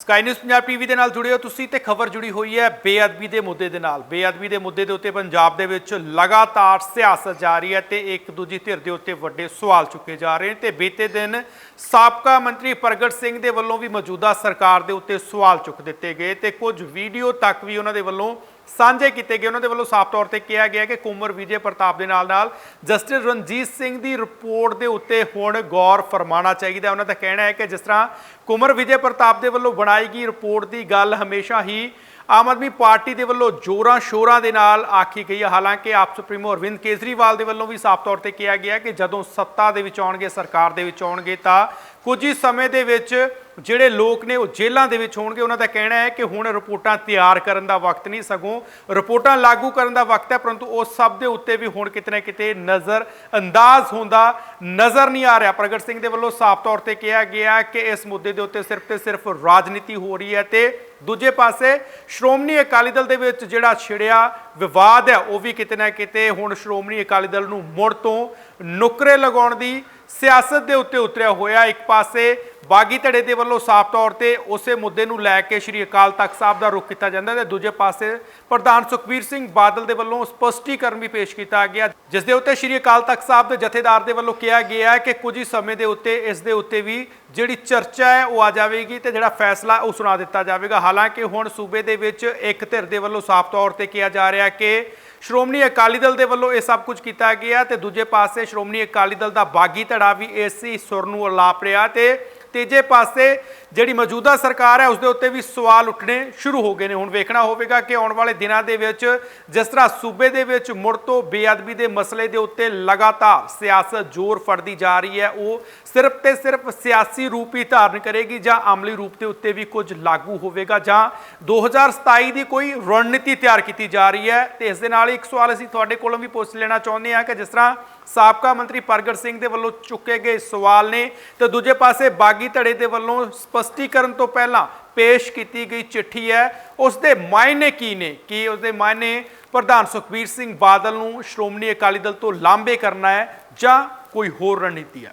Sky news Punjab TV ਦੇ ਨਾਲ ਜੁੜੇ ਹੋ ਤੁਸੀਂ ਤੇ ਖਬਰ ਜੁੜੀ ਹੋਈ ਹੈ ਬੇਅਦਬੀ ਦੇ ਮੁੱਦੇ ਦੇ ਨਾਲ। ਬੇਅਦਬੀ ਦੇ ਮੁੱਦੇ ਦੇ ਉੱਤੇ ਪੰਜਾਬ ਦੇ ਵਿੱਚ ਲਗਾਤਾਰ ਸਿਆਸਤ ਜਾਰੀ ਹੈ ਤੇ ਇੱਕ ਦੂਜੀ ਧਿਰ ਦੇ ਉੱਤੇ ਵੱਡੇ ਸਵਾਲ ਚੁੱਕੇ ਜਾ ਰਹੇ ਨੇ ਤੇ ਬੀਤੇ ਦਿਨ ਸਾਬਕਾ ਮੰਤਰੀ ਪ੍ਰਗਟ ਸਿੰਘ ਦੇ ਵੱਲੋਂ ਵੀ ਮੌਜੂਦਾ ਸਰਕਾਰ ਦੇ ਉੱਤੇ ਸਵਾਲ ਚੁੱਕ ਦਿੱਤੇ ਗਏ ਤੇ ਕੁਝ ਵੀਡੀਓ ਤੱਕ ਵੀ ਉਹਨਾਂ ਦੇ ਵੱਲੋਂ ਸਾਂਝੇ ਕੀਤੇ ਗਏ। ਉਹਨਾਂ ਦੇ ਵੱਲੋਂ ਸਾਫ਼ ਤੌਰ ਤੇ ਕਿਹਾ ਗਿਆ ਕਿ ਕੁਮਰ ਵਿਜੇ ਪ੍ਰਤਾਪ ਦੇ ਨਾਲ ਨਾਲ ਜਸਟਿਸ ਰਣਜੀਤ ਸਿੰਘ ਦੀ ਰਿਪੋਰਟ ਦੇ ਉੱਤੇ ਹੁਣ ਗੌਰ ਫਰਮਾਣਾ ਚਾਹੀਦਾ। ਉਹਨਾਂ ਦਾ ਕਹਿਣਾ ਹੈ ਕਿ ਜਿਸ ਤਰ੍ਹਾਂ ਕੁਮਰ ਵਿਜੇ ਪ੍ਰਤਾਪ ਦੇ ਵੱਲੋਂ ਬਣਾਈ ਗਈ ਰਿਪੋਰਟ ਦੀ ਗੱਲ ਹਮੇਸ਼ਾ ਹੀ ਆਮ ਆਦਮੀ ਪਾਰਟੀ ਦੇ ਵੱਲੋਂ ਜੋਰਾਂ ਸ਼ੋਰਾਂ ਦੇ ਨਾਲ ਆਖੀ ਗਈ ਹੈ। ਹਾਲਾਂਕਿ ਆਪ ਸੁਪਰੀਮੋ ਅਰਵਿੰਦ ਕੇਜਰੀਵਾਲ ਦੇ ਵੱਲੋਂ ਵੀ ਸਾਫ਼ ਤੌਰ ਤੇ ਕਿਹਾ ਗਿਆ ਕਿ ਜਦੋਂ ਸੱਤਾ ਦੇ ਵਿੱਚ ਆਉਣਗੇ, ਸਰਕਾਰ ਦੇ ਵਿੱਚ ਆਉਣਗੇ, ਤਾਂ ਕੁਝ ਹੀ ਸਮੇਂ ਦੇ ਵਿੱਚ ਜਿਹੜੇ ਲੋਕ ਨੇ ਉਹ ਜੇਲ੍ਹਾਂ ਦੇ ਵਿੱਚ ਹੋਣਗੇ, ਉਹਨਾਂ ਦਾ ਕਹਿਣਾ ਹੈ ਕਿ ਹੁਣ ਰਿਪੋਰਟਾਂ ਤਿਆਰ ਕਰਨ ਦਾ ਵਕਤ ਨਹੀਂ, ਸਗੋਂ ਰਿਪੋਰਟਾਂ ਲਾਗੂ ਕਰਨ ਦਾ ਵਕਤ ਹੈ, ਪਰੰਤੂ ਉਸ ਸਭ ਦੇ ਉੱਤੇ ਵੀ ਹੁਣ ਕਿਤੇ ਨਾ ਕਿਤੇ ਨਜ਼ਰ ਅੰਦਾਜ਼ ਹੁੰਦਾ, ਨਜ਼ਰ ਨਹੀਂ ਆ ਰਿਹਾ। ਪ੍ਰਗਟ ਸਿੰਘ ਦੇ ਵੱਲੋਂ ਸਾਫ਼ ਤੌਰ ਤੇ ਕਿਹਾ ਗਿਆ ਕਿ ਇਸ ਮੁੱਦੇ ਦੇ ਉੱਤੇ ਸਿਰਫ ਤੇ ਸਿਰਫ ਰਾਜਨੀਤੀ ਹੋ ਰਹੀ ਹੈ ਤੇ ਦੂਜੇ ਪਾਸੇ ਸ਼੍ਰੋਮਣੀ ਅਕਾਲੀ ਦਲ ਦੇ ਵਿੱਚ ਜਿਹੜਾ ਛਿੜਿਆ ਵਿਵਾਦ ਹੈ, ਉਹ ਵੀ ਕਿਤੇ ਨਾ ਕਿਤੇ ਹੁਣ ਸ਼੍ਰੋਮਣੀ ਅਕਾਲੀ ਦਲ ਨੂੰ ਮੁੜ ਤੋਂ ਨੁਕਰੇ ਲਗਾਉਣ ਦੀ ਸਿਆਸਤ ਦੇ ਉੱਤੇ ਉਤਰਿਆ ਹੋਇਆ। ਇੱਕ ਪਾਸੇ ਬਾਗੀ ਧੜੇ ਦੇ ਵੱਲੋਂ ਸਾਫ਼ ਤੌਰ ਤੇ ਉਸੇ ਮੁੱਦੇ ਨੂੰ ਲੈ ਕੇ ਸ਼੍ਰੀ ਅਕਾਲ ਤਖਤ ਸਾਹਿਬ ਦਾ ਰੁਖ ਕੀਤਾ ਜਾਂਦਾ ਹੈ ਤੇ ਦੂਜੇ ਪਾਸੇ ਪ੍ਰਧਾਨ ਸੁਖਬੀਰ ਸਿੰਘ ਬਾਦਲ ਦੇ ਵੱਲੋਂ ਸਪਸ਼ਟੀਕਰਨ ਵੀ ਪੇਸ਼ ਕੀਤਾ ਗਿਆ। ਜਿਸ ਦੇ ਉੱਤੇ ਸ਼੍ਰੀ ਅਕਾਲ ਤਖਤ ਸਾਹਿਬ ਦੇ ਜਥੇਦਾਰ ਦੇ ਵੱਲੋਂ ਕਿਹਾ ਗਿਆ ਹੈ ਕਿ ਕੁਝ ਹੀ ਸਮੇਂ ਦੇ ਉੱਤੇ ਇਸ ਦੇ ਉੱਤੇ ਵੀ ਜਿਹੜੀ ਚਰਚਾ ਹੈ ਉਹ ਆ ਜਾਵੇਗੀ ਤੇ ਜਿਹੜਾ ਫੈਸਲਾ ਉਹ ਸੁਣਾ ਦਿੱਤਾ ਜਾਵੇਗਾ। ਹਾਲਾਂਕਿ ਹੁਣ ਸੂਬੇ ਦੇ ਵਿੱਚ ਇੱਕ ਧਿਰ ਦੇ ਵੱਲੋਂ ਸਾਫ਼ ਤੌਰ ਤੇ ਕਿਹਾ ਜਾ ਰਿਹਾ ਕਿ ਸ਼੍ਰੋਮਣੀ ਅਕਾਲੀ ਦਲ ਦੇ ਵੱਲੋਂ ਇਹ ਸਭ ਕੁਝ ਕੀਤਾ ਗਿਆ ਤੇ ਦੂਜੇ ਪਾਸੇ ਸ਼੍ਰੋਮਣੀ ਅਕਾਲੀ ਦਲ ਦਾ ਬਾਗੀ ਧੜਾ ਵੀ ਇਸੇ ਸੁਰ ਨੂੰ ਅਲਾਪ ਰਿਹਾ ਤੇ ਤੀਜੇ ਪਾਸੇ ਜਿਹੜੀ ਮੌਜੂਦਾ ਸਰਕਾਰ ਹੈ, ਉਸ ਦੇ ਉੱਤੇ ਵੀ ਸਵਾਲ ਉੱਠਣੇ ਸ਼ੁਰੂ ਹੋ ਗਏ ਨੇ। ਹੁਣ ਵੇਖਣਾ ਹੋਵੇਗਾ ਕਿ ਆਉਣ ਵਾਲੇ ਦਿਨਾਂ ਦੇ ਵਿੱਚ ਜਿਸ ਤਰ੍ਹਾਂ ਸੂਬੇ ਦੇ ਵਿੱਚ ਮੁੜ ਤੋਂ ਬੇਅਦਬੀ ਦੇ ਮਸਲੇ ਦੇ ਉੱਤੇ ਲਗਾਤਾਰ ਸਿਆਸਤ ਜ਼ੋਰ ਫੜਦੀ ਜਾ ਰਹੀ ਹੈ, ਉਹ ਸਿਰਫ ਤੇ ਸਿਰਫ ਸਿਆਸੀ ਰੂਪ ਹੀ ਧਾਰਨ ਕਰੇਗੀ ਜਾਂ ਅਮਲੀ ਰੂਪ ਦੇ ਉੱਤੇ ਵੀ ਕੁਝ ਲਾਗੂ ਹੋਵੇਗਾ, ਜਾਂ 2027 ਦੀ ਕੋਈ ਰਣਨੀਤੀ ਤਿਆਰ ਕੀਤੀ ਜਾ ਰਹੀ ਹੈ। ਤੇ ਇਸ ਦੇ ਨਾਲ ਹੀ ਇੱਕ ਸਵਾਲ ਅਸੀਂ ਤੁਹਾਡੇ ਕੋਲੋਂ ਵੀ ਪੁੱਛ ਲੈਣਾ ਚਾਹੁੰਦੇ ਹਾਂ ਕਿ ਜਿਸ ਤਰ੍ਹਾਂ ਸਾਬਕਾ ਮੰਤਰੀ ਪ੍ਰਗਟ ਸਿੰਘ ਦੇ ਵੱਲੋਂ ਚੁੱਕੇ ਗਏ ਸਵਾਲ ਨੇ, ਤੇ ਦੂਜੇ ਪਾਸੇ ਬਾਗੀ ਧੜੇ ਦੇ ਵੱਲੋਂ ਸਪਸ਼ਟੀਕਰਨ ਤੋਂ ਪਹਿਲਾਂ ਪੇਸ਼ ਕੀਤੀ ਗਈ ਚਿੱਠੀ ਹੈ। ਉਸ ਦੇ ਮਾਇਨੇ ਕੀ ਨੇ? ਕੀ ਉਸ ਦੇ ਮਾਇਨੇ ਪ੍ਰਧਾਨ ਸੁਖਬੀਰ ਸਿੰਘ ਬਾਦਲ ਨੂੰ ਸ਼੍ਰੋਮਣੀ ਅਕਾਲੀ ਦਲ ਤੋਂ ਲਾਂਬੇ ਕਰਨਾ ਹੈ ਜਾਂ ਕੋਈ ਹੋਰ ਰਣਨੀਤੀ ਹੈ?